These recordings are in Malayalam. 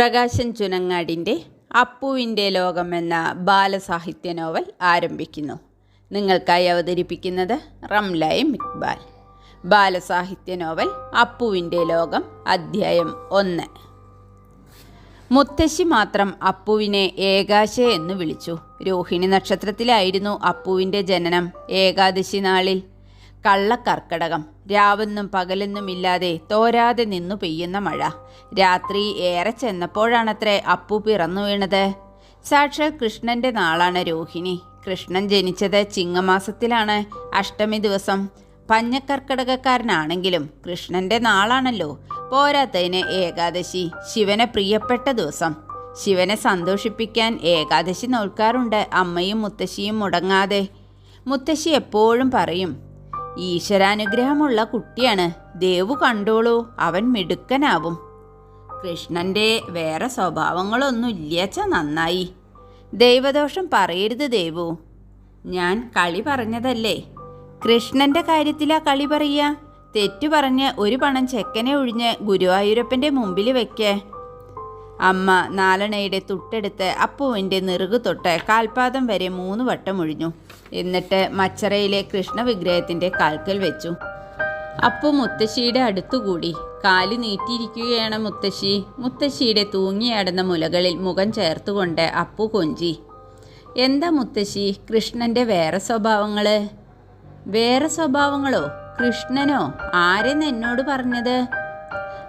പ്രകാശൻ ചുനങ്ങാടിന്റെ അപ്പുവിന്റെ എന്ന ബാലസാഹിത്യ നോവൽ ആരംഭിക്കുന്നു. നിങ്ങൾക്കായി അവതരിപ്പിക്കുന്നത് റംലയും ഇക്ബാൽ. ബാലസാഹിത്യ നോവൽ അപ്പുവിന്റെ ലോകം അധ്യായം ഒന്ന്. മുത്തശ്ശി മാത്രം അപ്പുവിനെ ഏകാശ എന്ന് വിളിച്ചു. രോഹിണി നക്ഷത്രത്തിലായിരുന്നു അപ്പുവിന്റെ ജനനം. ഏകാദശി നാളിൽ കള്ളക്കർക്കടകം. രാവെന്നും പകലെന്നുമില്ലാതെ തോരാതെ നിന്നു പെയ്യുന്ന മഴ. രാത്രി ഏറെ ചെന്നപ്പോഴാണത്രേ അപ്പു പിറന്നു വീണത്. സാക്ഷാൽ കൃഷ്ണന്റെ നാളാണ് രോഹിണി. കൃഷ്ണൻ ജനിച്ചത് ചിങ്ങമാസത്തിലാണ് അഷ്ടമി ദിവസം. പഞ്ഞക്കർക്കടകക്കാരനാണെങ്കിലും കൃഷ്ണന്റെ നാളാണല്ലോ പോരാത്തതിന് ഏകാദശി ശിവനെ പ്രിയപ്പെട്ട ദിവസം. ശിവനെ സന്തോഷിപ്പിക്കാൻ ഏകാദശി നോൽക്കാറുണ്ട് അമ്മയും മുത്തശ്ശിയും മുടങ്ങാതെ. മുത്തശ്ശി എപ്പോഴും പറയും ഈശ്വരാനുഗ്രഹമുള്ള കുട്ടിയാണ്. ദേവു കണ്ടോളൂ അവൻ മിടുക്കനാവും. കൃഷ്ണന്റെ വേറെ സ്വഭാവങ്ങളൊന്നും ഇല്ലച്ച നന്നായി. ദൈവദോഷം പറയരുത് ദേവു. ഞാൻ കളി പറഞ്ഞതല്ലേ? കൃഷ്ണന്റെ കാര്യത്തിലാ കളി പറയുക? തെറ്റു പറഞ്ഞ് ഒരു പണം ചെക്കനെ ഒഴിഞ്ഞ് ഗുരുവായൂരപ്പന്റെ മുമ്പിൽ വെക്കേ. അമ്മ നാലണയുടെ തുട്ടെടുത്ത് അപ്പുവിന്റെ നെറുകു തൊട്ട് കാൽപാദം വരെ മൂന്ന് വട്ടം ഒഴിഞ്ഞു. എന്നിട്ട് മച്ചറയിലെ കൃഷ്ണവിഗ്രഹത്തിന്റെ കാൽക്കൽ വെച്ചു. അപ്പു മുത്തശ്ശിയുടെ അടുത്തുകൂടി കാൽ നീട്ടിയിരിക്കുകയാണ് മുത്തശ്ശി. മുത്തശ്ശിയുടെ തൂങ്ങിയാടുന്ന മുലകളിൽ മുഖം ചേർത്തുകൊണ്ട് അപ്പു കൊഞ്ചി. എന്താ മുത്തശ്ശി കൃഷ്ണന്റെ വേറെ സ്വഭാവങ്ങൾ വേറെ സ്വഭാവങ്ങളോ? കൃഷ്ണനോ? ആരെന്ന് എന്നോട് പറഞ്ഞത്?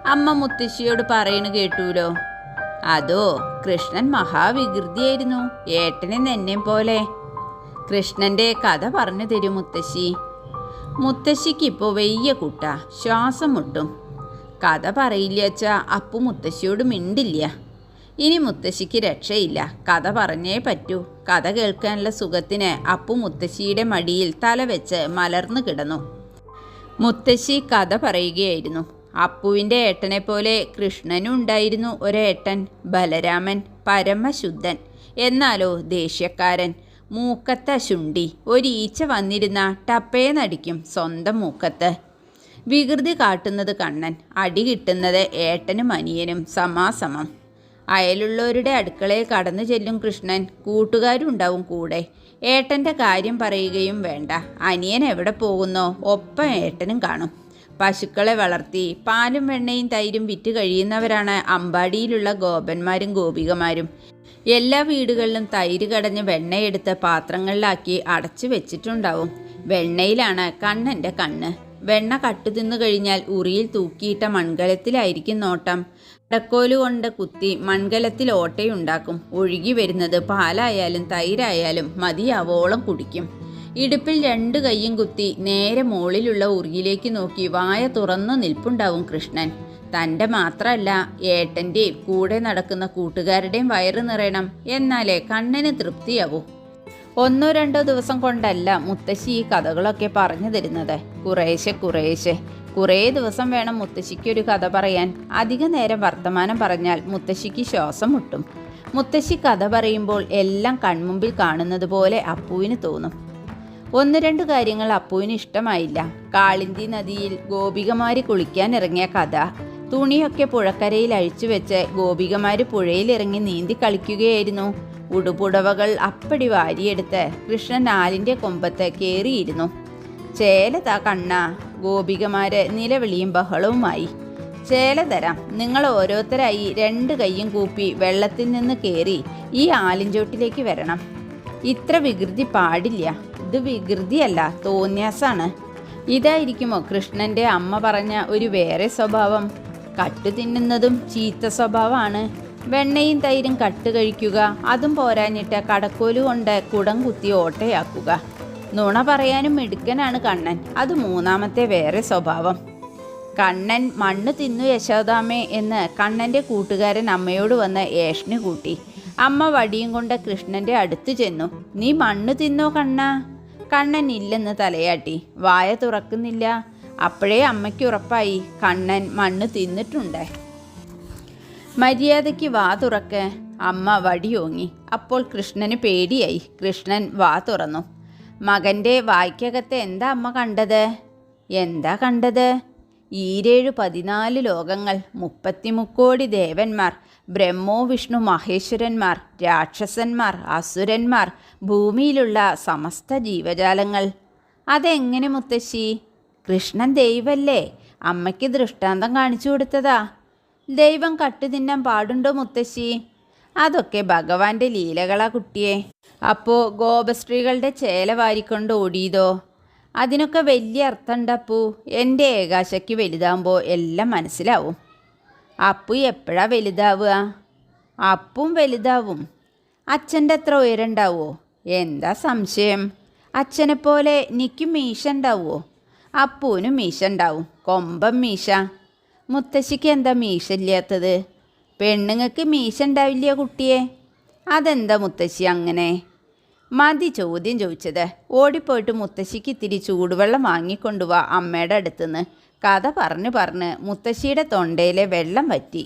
അമ്മ മുത്തശ്ശിയോട് പറയണു കേട്ടൂലോ? അതോ കൃഷ്ണൻ മഹാവികൃതിയായിരുന്നു ഏട്ടനെ നെന്നെ പോലെ. കൃഷ്ണന്റെ കഥ പറഞ്ഞു തരും മുത്തശ്ശി. മുത്തശ്ശിക്ക് ഇപ്പോൾ വെയ്യ കൂട്ട ശ്വാസം മുട്ടും. കഥ പറയില്ല വച്ചാ അപ്പു മുത്തശ്ശിയോട് മിണ്ടില്ല. ഇനി മുത്തശ്ശിക്ക് രക്ഷയില്ല കഥ പറഞ്ഞേ പറ്റൂ. കഥ കേൾക്കാനുള്ള സുഖത്തിന് അപ്പു മുത്തശ്ശിയുടെ മടിയിൽ തല വെച്ച് മലർന്നു കിടന്നു. മുത്തശ്ശി കഥ പറയുകയായിരുന്നു അപ്പുവിന്റെ ഏട്ടനെപ്പോലെ കൃഷ്ണനും ഉണ്ടായിരുന്നു ഒരേട്ടൻ ബലരാമൻ പരമശുദ്ധൻ. എന്നാലോ ദേഷ്യക്കാരൻ മൂക്കത്ത ശുണ്ടി. ഒരീച്ച വന്നിരുന്ന ടപ്പേന്നടിക്കും സ്വന്തം മൂക്കത്ത്. വികൃതി കാട്ടുന്നത് കണ്ണൻ അടി കിട്ടുന്നത് ഏട്ടനും അനിയനും സമാസമം. അയലുള്ളവരുടെ അടുക്കളയിൽ കടന്നു ചെല്ലും കൃഷ്ണൻ കൂട്ടുകാരുണ്ടാവും കൂടെ. ഏട്ടന്റെ കാര്യം പറയുകയും വേണ്ട. അനിയൻ എവിടെ പോകുന്നോ ഒപ്പം ഏട്ടനും കാണും. പശുക്കളെ വളർത്തി പാലും വെണ്ണയും തൈരും വിറ്റ് കഴിയുന്നവരാണ് അമ്പാടിയിലുള്ള ഗോപന്മാരും ഗോപികമാരും. എല്ലാ വീടുകളിലും തൈര് കടഞ്ഞ് വെണ്ണയെടുത്ത് പാത്രങ്ങളിലാക്കി അടച്ചു വെച്ചിട്ടുണ്ടാവും. വെണ്ണയിലാണ് കണ്ണന്റെ കണ്ണ്. വെണ്ണ കട്ടു തിന്നു കഴിഞ്ഞാൽ ഉറിയിൽ തൂക്കിയിട്ട മൺകലത്തിലായിരിക്കും നോട്ടം. അടക്കോൽ കൊണ്ട് കുത്തി മൺകലത്തിൽ ഓട്ടയുണ്ടാക്കും. ഒഴുകി വരുന്നത് പാലായാലും തൈരായാലും മതിയാവോളം കുടിക്കും. ഇടുപ്പിൽ രണ്ട് കൈയും കുത്തി നേരെ മുകളിലുള്ള ഉറിയിലേക്ക് നോക്കി വായ തുറന്നു നിൽപ്പുണ്ടാവും കൃഷ്ണൻ. തന്റെ മാത്രമല്ല ഏട്ടന്റെയും കൂടെ നടക്കുന്ന കൂട്ടുകാരുടെയും വയറ് നിറയണം. എന്നാലേ കണ്ണന് തൃപ്തിയാവൂ. ഒന്നോ രണ്ടോ ദിവസം കൊണ്ടല്ല മുത്തശ്ശി ഈ കഥകളൊക്കെ പറഞ്ഞു തരുന്നത്. കുറേശ്ശെ കുറേശ്ശെ. കുറേ ദിവസം വേണം മുത്തശ്ശിക്ക് ഒരു കഥ പറയാൻ. അധിക നേരം വർത്തമാനം പറഞ്ഞാൽ മുത്തശ്ശിക്ക് ശ്വാസം മുട്ടും. മുത്തശ്ശി കഥ പറയുമ്പോൾ എല്ലാം കൺമുമ്പിൽ കാണുന്നത് പോലെ അപ്പുവിന് തോന്നും. ഒന്ന് രണ്ട് കാര്യങ്ങൾ അപ്പുവിന് ഇഷ്ടമായില്ല. കാളിന്തി നദിയിൽ ഗോപികമാര് കുളിക്കാൻ ഇറങ്ങിയ കഥ. തുണിയൊക്കെ പുഴക്കരയിൽ അഴിച്ചു വെച്ച് ഗോപികമാര് പുഴയിലിറങ്ങി നീന്തി കളിക്കുകയായിരുന്നു. ഉടുപുടവകൾ അപ്പടി വാരിയെടുത്ത് കൃഷ്ണൻ ആലിന്റെ കൊമ്പത്ത് കയറിയിരുന്നു ചേലതാ കണ്ണ ഗോപികമാര് നിലവിളിയും ബഹളവുമായി. ചേല തരാം നിങ്ങൾ ഓരോരുത്തരായി രണ്ട് കൈയും കൂപ്പി വെള്ളത്തിൽ നിന്ന് കയറി ഈ ആലിഞ്ചോട്ടിലേക്ക് വരണം. ഇത്ര വികൃതി പാടില്ല. ഇത് വികൃതിയല്ല തോന്യാസാണ് ഇതായിരിക്കുമോ കൃഷ്ണന്റെ അമ്മ പറഞ്ഞ ഒരു വേറെ സ്വഭാവം? കട്ടു തിന്നുന്നതും ചീത്ത സ്വഭാവമാണ്. വെണ്ണയും തൈരും കട്ട് കഴിക്കുക അതും പോരാഞ്ഞിട്ട് കടക്കോൽ കൊണ്ട് കുടം കുത്തി ഓട്ടയാക്കുക. നുണ പറയാനും മിടുക്കനാണ് കണ്ണൻ. അത് മൂന്നാമത്തെ വേറെ സ്വഭാവം. കണ്ണൻ മണ്ണ് തിന്നു യശോദാമേ എന്ന് കണ്ണന്റെ കൂട്ടുകാരൻ അമ്മയോട് വന്ന് ഏഷണി കൂട്ടി. അമ്മ വടിയും കൊണ്ട് കൃഷ്ണന്റെ അടുത്ത് ചെന്നു. നീ മണ്ണ് തിന്നോ കണ്ണ? കണ്ണൻ ഇല്ലെന്ന് തലയാട്ടി. വായ തുറക്കുന്നില്ല. അപ്പോഴേ അമ്മയ്ക്ക് ഉറപ്പായി. കണ്ണൻ മണ്ണ് തിന്നിട്ടുണ്ട്. മര്യാദയ്ക്ക് വാ തുറക്ക്. അമ്മ വടിയോങ്ങി അപ്പോൾ കൃഷ്ണന് പേടിയായി. കൃഷ്ണൻ വാ തുറന്നു. മകന്റെ വായ്ക്കകത്ത് എന്താ അമ്മ കണ്ടത്? എന്താ കണ്ടത്? ഈരേഴു പതിനാല് ലോകങ്ങൾ. മുപ്പത്തിമുക്കോടി ദേവന്മാർ. ബ്രഹ്മോ വിഷ്ണു മഹേശ്വരന്മാർ രാക്ഷസന്മാർ അസുരന്മാർ ഭൂമിയിലുള്ള സമസ്ത ജീവജാലങ്ങൾ. അതെങ്ങനെ മുത്തശ്ശി? കൃഷ്ണൻ ദൈവല്ലേ? അമ്മയ്ക്ക് ദൃഷ്ടാന്തം കാണിച്ചു കൊടുത്തതാ. ദൈവം കട്ടു തിന്നാൻ പാടുണ്ടോ മുത്തശ്ശി? അതൊക്കെ ഭഗവാന്റെ ലീലകളാ കുട്ടിയെ. അപ്പോ ഗോപസ്ത്രീകളുടെ ചേല വാരിക്കൊണ്ട് ഓടിയതോ? അതിനൊക്കെ വലിയ അർത്ഥമുണ്ടപ്പൂ എന്റെ ഏകാശയ്ക്ക് വലുതാകുമ്പോൾ എല്ലാം മനസ്സിലാവും. അപ്പു എപ്പോഴാ വലുതാവുക? അപ്പും വലുതാവും. അച്ഛന്റെ അത്ര ഉയരണ്ടാവോ എന്താ സംശയം? അച്ഛനെ പോലെ നിക്കും മീശ ഉണ്ടാവുമോ? അപ്പൂനും മീശ ഉണ്ടാവും. കൊമ്പം മീശ. മുത്തശ്ശിക്ക് എന്താ മീശ ഇല്ലാത്തത്? പെണ്ണുങ്ങൾക്ക് മീശ ഉണ്ടാവില്ല കുട്ടിയെ. അതെന്താ മുത്തശ്ശി അങ്ങനെ? മതി ചോദ്യം ചോദിച്ചത്. ഓടിപ്പോയിട്ട് മുത്തശ്ശിക്ക് ഇത്തിരി ചൂടുവെള്ളം വാങ്ങിക്കൊണ്ടുവാ അമ്മയുടെ അടുത്തുനിന്ന്. കഥ പറഞ്ഞു പറഞ്ഞ് മുത്തശ്ശിയുടെ തൊണ്ടയിലെ വെള്ളം വറ്റി.